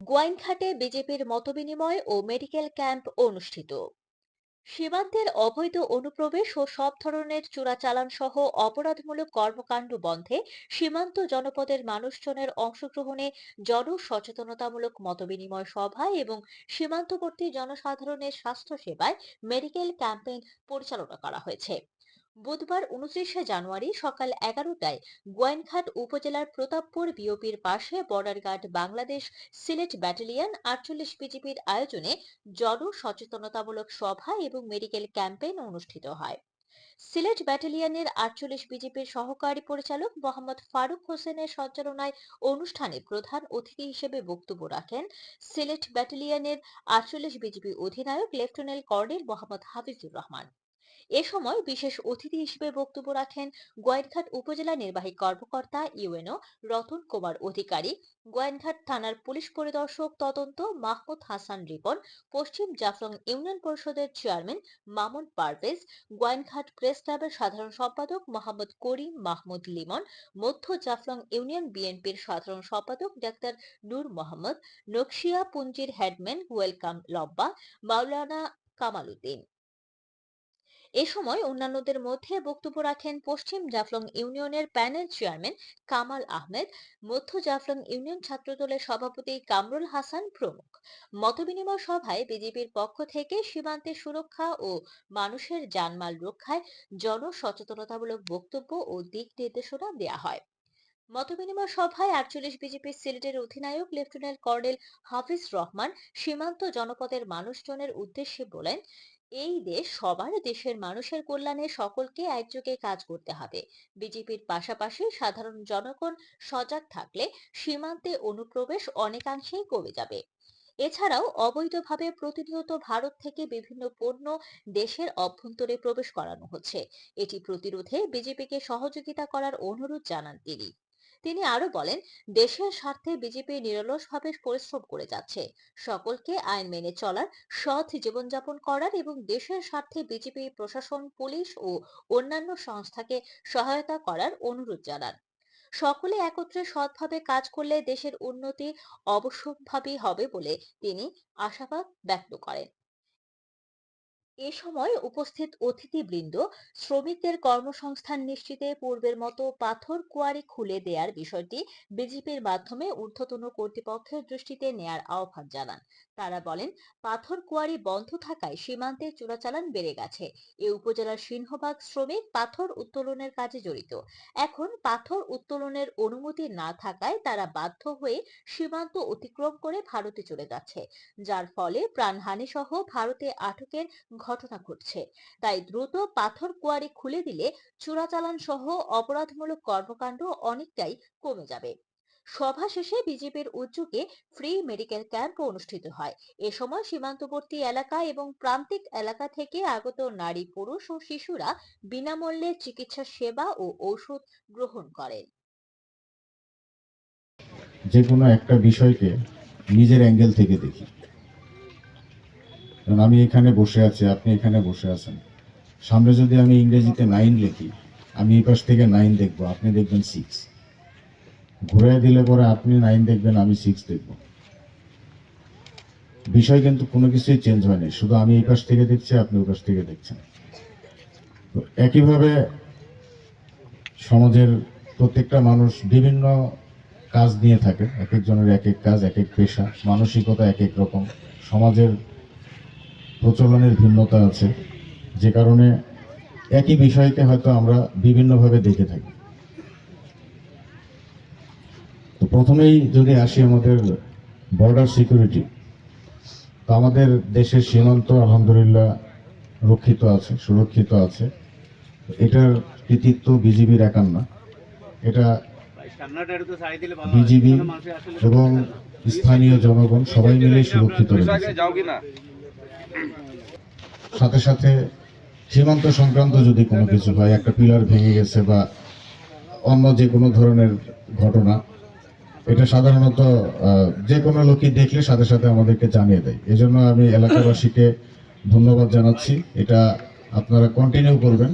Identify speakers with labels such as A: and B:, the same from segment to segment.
A: গোয়াইনঘাটে বিজেপির মতবিনিময় ও medical camp অনুষ্ঠিত। সীমান্তের অবৈধ অনুপ্রবেশ ও সব ধরনের চোরাচালান সহ অপরাধমূলক কর্মকাণ্ড বন্ধে সীমান্ত জনপদের মানুষজনের অংশগ্রহণে জনসচেতনতামূলক মতবিনিময় সভা এবং সীমান্তবর্তী জনসাধারণের স্বাস্থ্য সেবায় মেডিকেল ক্যাম্পেইন পরিচালনা করা হয়েছে। বুধবার উনত্রিশে জানুয়ারি সকাল এগারোটায় গোয়াইনঘাট উপজেলার প্রতাপপুর বিওপির পাশে border guard Bangladesh Sylhet battalion আটচল্লিশ বিজিবির আয়োজনে জন সচেতনতামূলক সভা এবং মেডিকেল ক্যাম্পেইন অনুষ্ঠিত হয়। সিলেট ব্যাটালিয়নের আটচল্লিশ বিজিবির সহকারী পরিচালক মোহাম্মদ ফারুক হোসেনের সঞ্চালনায় অনুষ্ঠানে প্রধান অতিথি হিসেবে বক্তব্য রাখেন সিলেট ব্যাটালিয়নের আটচল্লিশ বিজিবি অধিনায়ক লেফটেন্যান্ট কর্নেল মোহাম্মদ হাফিজুর রহমান। এ সময় বিশেষ অতিথি হিসেবে বক্তব্য রাখেন গোয়াইনঘাট উপজেলা নির্বাহী কর্মকর্তা ইউএনও রতন কুমার অধিকারী গোয়াইনঘাট থানার পুলিশ পরিদর্শক তদন্ত মাহমুদ হাসান রিপন, পশ্চিম জাফলং ইউনিয়ন পরিষদের চেয়ারম্যান মামুন পারভেজ গোয়াইনঘাট প্রেস ক্লাবের সাধারণ সম্পাদক মোহাম্মদ করিম মাহমুদ লিমন, মধ্য জাফলং ইউনিয়ন বিএনপির সাধারণ সম্পাদক ডাক্তার নূর মোহাম্মদ নকশিয়া পুঞ্জির হেডম্যান ওয়েলকাম লব্বা, মাওলানা কামাল উদ্দিন। এ সময় অন্যান্যদের মধ্যে বক্তব্য রাখেন পশ্চিম জাফলং ইউনিয়নের প্যানেল চেয়ারম্যান কামাল আহমেদ, মধ্য জাফলং ইউনিয়ন ছাত্রদলের সভাপতি কামরুল হাসান প্রমুখ। মতবিনিময় সভায় বিজেপির পক্ষ থেকে সীমান্তে সুরক্ষা ও মানুষের জানমাল রক্ষায় জনসচেতনতামূলক বক্তব্য ও দিক নির্দেশনা দেওয়া হয়। মতবিনিময় সভায় আটচল্লিশ বিজেপি সিলেটের অধিনায়ক লেফটেন্যান্ট কর্নেল হাফিজ রহমান সীমান্ত জনপদের মানুষজনের উদ্দেশ্যে বলেন এই দেশ সবার দেশের মানুষের কল্যাণে সকলকে একযোগে কাজ করতে হবে। বিজেপির পাশাপাশি সাধারণ জনগণ সজাগ থাকলে সীমান্তে অনুপ্রবেশ অনেকাংশেই কমে যাবে। এছাড়াও অবৈধভাবে প্রতিনিয়ত ভারত থেকে বিভিন্ন পণ্য দেশের অভ্যন্তরে প্রবেশ করানো হচ্ছে। এটি প্রতিরোধে বিজেপিকে সহযোগিতা করার অনুরোধ জানান তিনি। তিনি আরও বলেন, দেশের স্বার্থে বিজেপি নিরলসভাবে পরিশ্রম করে যাচ্ছে। সকলকে আইন মেনে চলার, সৎ জীবনযাপন করার এবং দেশের স্বার্থে বিজেপি, প্রশাসন, পুলিশ ও অন্যান্য সংস্থাকে সহায়তা করার অনুরোধ জানান। সকলে একত্রে সৎভাবে কাজ করলে দেশের উন্নতি অবশ্যম্ভাবী হবে বলে তিনি আশাবাদ ব্যক্ত করেন। এ সময় উপস্থিত অতিথিবৃন্দ শ্রমিকদের কর্মসংস্থান নিশ্চিতে পূর্বের মতো পাথর, কুয়ারি খুলে দেওয়ার বিষয়টি বিজেপির মাধ্যমে ঊর্ধ্বতন কর্তৃপক্ষের দৃষ্টিতে নেয়ার আহ্বান জানান। তারা বলেন, পাথর, কুয়ারি বন্ধ থাকায় সীমান্তে চোরাচালান বেড়ে গেছে। এ উপজেলার সিংহভাগ শ্রমিক পাথর উত্তোলনের কাজে জড়িত। এখন পাথর উত্তোলনের অনুমতি না থাকায় তারা বাধ্য হয়ে সীমান্ত অতিক্রম করে ভারতে চলে যাচ্ছে। যার ফলে প্রাণহানি সহ ভারতে আটকের ঘটনা ঘটছে। তাই দ্রুত পাথর কুয়ারি খুলে দিলে চোরাচালান সহ অপরাধমূলক কর্মকাণ্ড অনেকটাই কমে যাবে। সভা শেষে বিজেপির উদ্যোগে ফ্রি মেডিকেল ক্যাম্প অনুষ্ঠিত হয়। এ সময় সীমান্তবর্তী এলাকা এবং প্রান্তিক এলাকা থেকে আগত নারী, পুরুষ ও শিশুরা বিনামূল্যে চিকিৎসা সেবা ও ঔষধ গ্রহণ করেন।
B: যে কোনো একটা বিষয়কে নিজের অ্যাঙ্গেল থেকে দেখি। কারণ আমি এখানে বসে আছি, আপনি এখানে বসে আছেন। সামনে যদি আমি ইংরেজিতে নাইন লিখি, আমি এই পাশ থেকে নাইন দেখব, আপনি দেখবেন সিক্স ঘুরে দিলে পরে আপনি নাইন দেখবেন, আমি সিক্স দেখব। বিষয় কিন্তু কোনো কিছুই চেঞ্জ হয়নি, শুধু আমি এই পাশ থেকে দেখছি, আপনি ওই পাশ থেকে দেখছেন। তো একইভাবে সমাজের প্রত্যেকটা মানুষ বিভিন্ন কাজ নিয়ে থাকে, এক একজনের এক এক কাজ, এক এক পেশা, মানসিকতা এক এক রকম। সমাজের প্রচলনের ভিন্নতা আছে, যে কারণে একই বিষয়কে হয়তো আমরা বিভিন্নভাবে দেখে থাকি। তো প্রথমেই যদি আসি আমাদের বর্ডার সিকিউরিটি তো আমাদের দেশের সীমান্ত আলহামদুলিল্লাহ রক্ষিত আছে, সুরক্ষিত আছে। এটার কৃতিত্ব বিজিবির একার না। এটা বিজিবি এবং স্থানীয় জনগণ সবাই মিলে সুরক্ষিত রয়েছে সাথে সাথে সীমান্ত সংক্রান্ত যদি কোনো কিছু হয়, একটা পিলার ভেঙে গেছে বা অন্য যে কোনো ধরনের ঘটনা, এটা সাধারণত যে কোনো লোকই দেখলে সাথে সাথে আমাদেরকে জানিয়ে দেয়। এজন্য আমি এলাকাবাসীকে ধন্যবাদ জানাচ্ছি। এটা আপনারা কন্টিনিউ করবেন।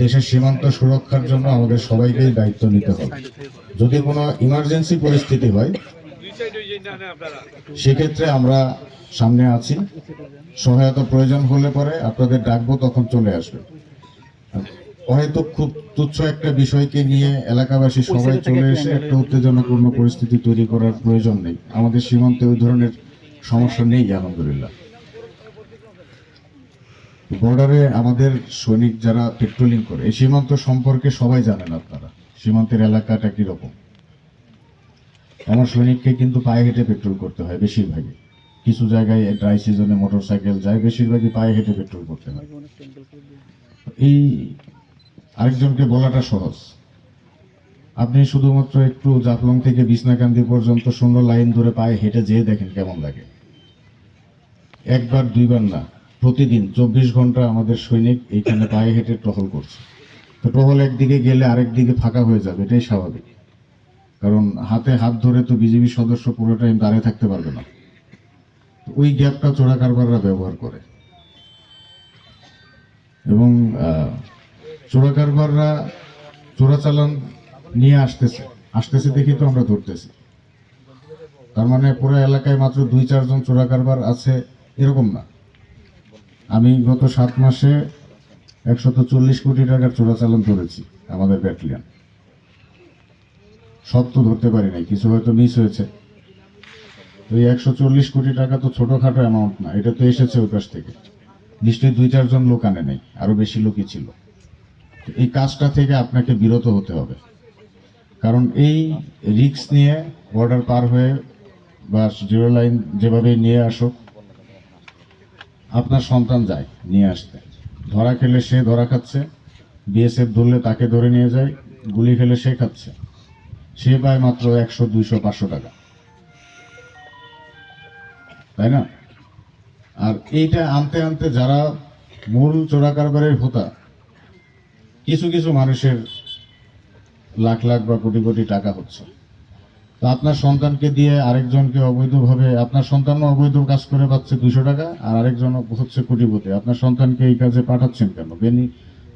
B: দেশের সীমান্ত সুরক্ষার জন্য আমাদের সবাইকেই দায়িত্ব নিতে হবে। যদি কোনো ইমার্জেন্সি পরিস্থিতি হয় সেক্ষেত্রে আমরা সামনে আছি। সহায়তা প্রয়োজন হলে পরে আপনাদের ডাকবো তখন চলে আসবে। হয়তো খুব তুচ্ছ একটা বিষয়কে নিয়ে এলাকাবাসী সবাই চলে এসে একটা উত্তেজনাপূর্ণ পরিস্থিতি তৈরি করার প্রয়োজন নেই। আমাদের সীমান্তে ওই ধরনের সমস্যা নেই আলহামদুলিল্লাহ। বর্ডারে আমাদের সৈনিক যারা পেট্রোলিং করে এই সীমান্ত সম্পর্কে সবাই জানেন আপনারা। সীমান্তের এলাকাটা কীরকম? আমার সৈনিককে কিন্তু পায়ে হেঁটে পেট্রোল করতে হয় বেশিরভাগই। কিছু জায়গায় ড্রাই সিজনে মোটর সাইকেল যায়, বেশিরভাগই পায়ে হেঁটে পেট্রোল করতে হয়। এই আরেকজনকে বলাটা সহজ। আপনি শুধুমাত্র একটু জাফলং থেকে বিছনাকান্দি পর্যন্ত শূন্য লাইন ধরে পায়ে হেঁটে যেয়ে দেখেন কেমন লাগে। একবার, দুইবার না, প্রতিদিন চব্বিশ ঘণ্টা আমাদের সৈনিক এইখানে পায়ে হেঁটে টহল করছে। তো টহল একদিকে গেলে আরেক দিকে ফাঁকা হয়ে যাবে, এটাই স্বাভাবিক। কারণ হাতে হাত ধরে তো বিজেপি সদস্য পুরো টাইম দাঁড়িয়ে থাকতে পারবে না। ওই গ্যাপটা চোরা কারবাররা ব্যবহার করে। এবং চোরা কারবাররা চোরাচালান নিয়ে আসতেছে। আসতেছে দেখি তো আমরা ধরতেছি। তার মানে পুরো এলাকায় মাত্র দুই চারজন চোরা কারবার আছে, এরকম না। আমি গত সাত মাসে একশত চল্লিশ কোটি টাকার চোরাচালান ধরেছি আমাদের ব্যাটালিয়ান। তো ধরতে পারি নাই, কিছু হয়তো মিস হয়েছে। তো এই একশো চল্লিশ কোটি টাকা তো ছোটখাটো অ্যামাউন্ট না, এটা তো এসেছে ওই কাছ থেকে। নিশ্চয়ই দুই চারজন লোক আনে নেই, আরও বেশি লোকই ছিল। এই কাজটা থেকে আপনাকে বিরত হতে হবে। কারণ এই রিক্স নিয়ে বর্ডার পার হয়ে বা জিরো লাইন যেভাবে নিয়ে আসুক, আপনার সন্তান যায় নিয়ে আসতে। ধরা খেলে সে ধরা খাচ্ছে বিএসএফ ধরলে তাকে ধরে নিয়ে যায়, গুলি খেলে সে খাচ্ছে। সে পায় মাত্র একশো, দুইশো, পাঁচশো টাকা। তাই না? আর এইটা আনতে আনতে যারা মূল চোরা কারবারের হোতা, কিছু কিছু মানুষের লাখ লাখ বা কোটি কোটি টাকা হচ্ছে। তো আপনার সন্তানকে দিয়ে আরেকজনকে অবৈধভাবে, আপনার সন্তানও অবৈধ কাজ করে পাচ্ছে দুশো টাকা, আর আরেকজন হচ্ছে কোটিপতি। আপনার সন্তানকে এই কাজে পাঠাচ্ছেন কেন? বেনি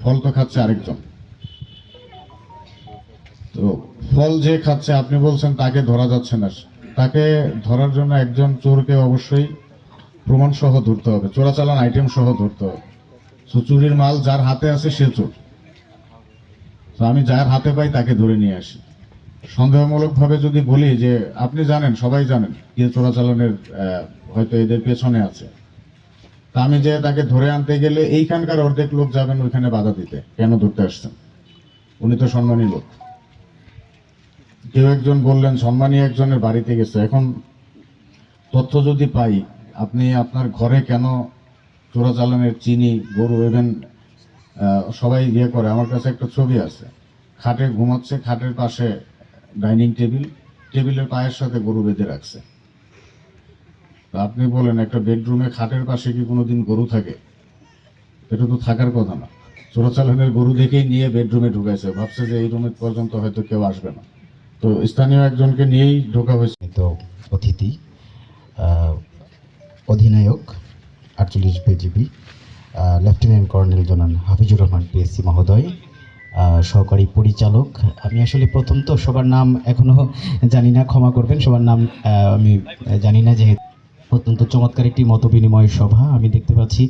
B: ফল তো খাচ্ছে আরেকজন। তো ফল যে খাচ্ছে, আপনি বলছেন তাকে ধরা যাচ্ছে না। তাকে ধরার জন্য একজন চোরকে অবশ্যই প্রমাণ সহ ধরতে হবে, চোরাচালান আইটেম সহ ধরতে হবে। তো চুরির মাল যার হাতে আছে সে চোর। তো আমি যার হাতে পাই তাকে ধরে নিয়ে আসি। সন্দেহমূলক ভাবে যদি বলি যে, আপনি জানেন, সবাই জানেন কে চোরাচালানের হয়তো এদের পেছনে আছে। তা আমি যে তাকে ধরে আনতে গেলে এইখানকার অর্ধেক লোক যাবেন ওইখানে বাধা দিতে, কেন ধরতে আসছেন? উনি তো সম্মানী লোক। কেউ একজন বললেন সম্মানী একজনের বাড়িতে গেছে। এখন তথ্য যদি পাই, আপনি আপনার ঘরে কেন চোরাচালানের চিনি, গরু ইভেন সবাই ইয়ে করে। আমার কাছে একটা ছবি আছে। খাটে ঘুমাচ্ছে, খাটের পাশে ডাইনিং টেবিল, টেবিলের পায়ের সাথে গরু বেঁধে রাখছে। তা আপনি বলেন, একটা বেডরুমে খাটের পাশে কি কোনোদিন গরু থাকে? এটা তো থাকার কথা না। চোরাচালানের গরু দেখেই নিয়ে বেডরুমে ঢুকাইছে। ভাবছে যে এই রুমে পর্যন্ত হয়তো কেউ আসবে না। তো স্থানীয় একজনকে নিয়েই ঢোকা হয়েছে।
C: সম্মানিত অতিথি অধিনায়ক, আটচল্লিশ বিজিবি লেফটেন্যান্ট কর্নেল জনান হাফিজুর রহমান, পিএসসি মহোদয় সহকারী পরিচালক। আমি আসলে প্রথম তো সবার নাম এখনও জানি না, ক্ষমা করবেন, সবার নাম আমি জানি না যেহেতু অত্যন্ত চমৎকার একটি মতবিনিময় সভা। আমি দেখতে পাচ্ছি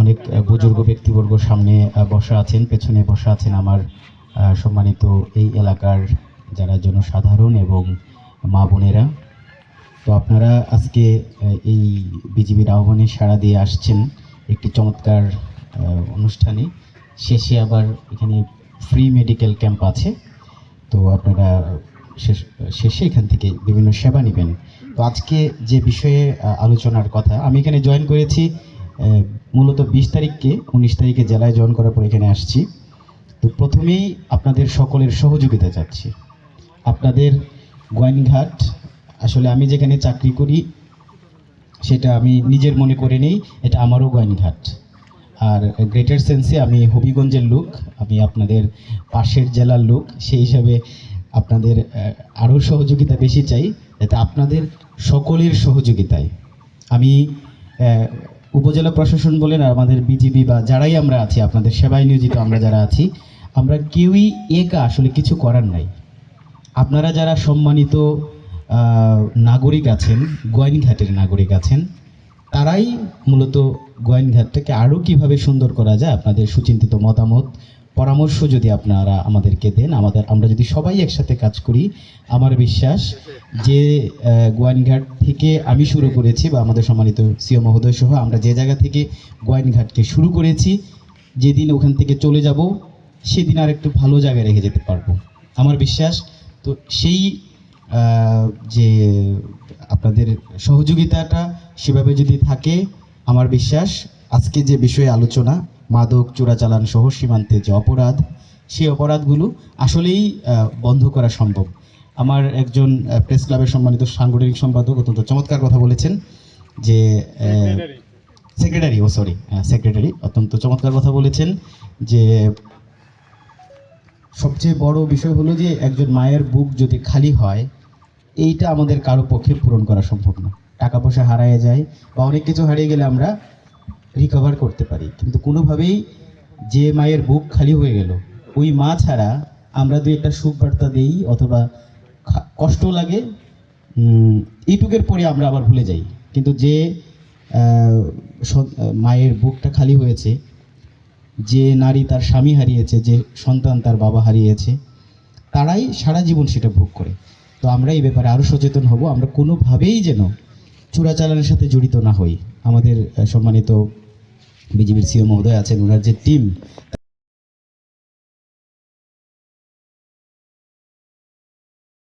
C: অনেক বুজুর্গ ব্যক্তিবর্গ সামনে বসা আছেন, পেছনে বসা আছেন আমার সম্মানিত এই এলাকার যারা জনসাধারণ এবং মা বোনেরা, তো আপনারা আজকে এই বিজিবির আহ্বানে সাড়া দিয়ে আসছেন একটি চমৎকার অনুষ্ঠানে। শেষে আবার এখানে ফ্রি মেডিকেল ক্যাম্প আছে। তো আপনারা শেষে এখান থেকে বিভিন্ন সেবা নেবেন। তো আজকে যে বিষয়ে আলোচনার কথা, আমি এখানে জয়েন করেছি মূলত বিশ তারিখকে, উনিশ তারিখে জেলায় জয়েন করার পর এখানে আসছি। তো প্রথমেই আপনাদের সকলের সহযোগিতা চাচ্ছি। আপনাদের গোয়াইনঘাট, আসলে আমি যেখানে চাকরি করি, সেটা আমি নিজের মনে করে নেই, এটা আমারও গোয়াইনঘাট। আর গ্রেটার সেন্সে আমি হবিগঞ্জের লোক, আমি আপনাদের পাশের জেলার লোক, সেই হিসাবে আপনাদের আরও সহযোগিতা বেশি চাই, যাতে আপনাদের সকলের সহযোগিতায়। আমি উপজেলা প্রশাসন বলেন আর আমাদের বিজিবি বা যারাই আমরা আছি, আপনাদের সেবায় নিয়োজিত আমরা যারা আছি, আমরা কেউই একা আসলে কিছু করার নাই। আপনারা যারা সম্মানিত নাগরিক আছেন গোয়াইনঘাটের নাগরিক আছেন, তারাই মূলত গোয়াইনঘাটটাকে আরও কীভাবে সুন্দর করা যায় আপনাদের সুচিন্তিত মতামত, পরামর্শ যদি আপনারা আমাদেরকে দেন, আমাদের আমরা যদি সবাই একসাথে কাজ করি, আমার বিশ্বাস যে গোয়াইনঘাট থেকে আমি শুরু করেছি বা আমাদের সম্মানিত সিও মহোদয় সহ আমরা যে জায়গা থেকে গোয়াইনঘাটকে শুরু করেছি, যেদিন ওখান থেকে চলে যাব, সেদিন আর একটু ভালো জায়গায় রেখে যেতে পারব। আমার বিশ্বাস তো সেই যে আপনাদের সহযোগিতাটা সেভাবে যদি থাকে আমার বিশ্বাস আজকে যে বিষয়ে আলোচনা মাদক চোরাচালান সহ সীমান্তে যে অপরাধ সেই অপরাধগুলো আসলেই বন্ধ করা সম্ভব। আমার একজন প্রেস ক্লাবের সম্মানিত সাংগঠনিক সম্পাদক অত্যন্ত চমৎকার কথা বলেছেন যে সেক্রেটারি ও সরি সেক্রেটারি অত্যন্ত চমৎকার কথা বলেছেন যে সবচেয়ে বড় বিষয় হলো যে একজন মায়ের বুক যদি খালি হয়, এইটা আমাদের কারও পক্ষে পূরণ করা সম্ভব না। টাকা পয়সা হারিয়ে যায় বা অনেক কিছু হারিয়ে গেলে আমরা রিকভার করতে পারি। কিন্তু কোনোভাবেই যে মায়ের বুক খালি হয়ে গেল, ওই মা ছাড়া আমরা দুই একটা সুখ বার্তা দিই অথবা কষ্ট লাগে এইটুকের পরে আমরা আবার ভুলে যাই। কিন্তু যে মায়ের বুকটা খালি হয়েছে যে নারী তার স্বামী হারিয়েছে, যে সন্তান তার বাবা হারিয়েছে, তারাই সারা জীবন সেটা ভোগ করে। তো আমরা এই ব্যাপারে আরও সচেতন হব। আমরা কোনোভাবেই যেন চোরাচালানের সাথে জড়িত না হই। আমাদের সম্মানিত বিজেপির সিও মহোদয় আছেন ওনার যে টিম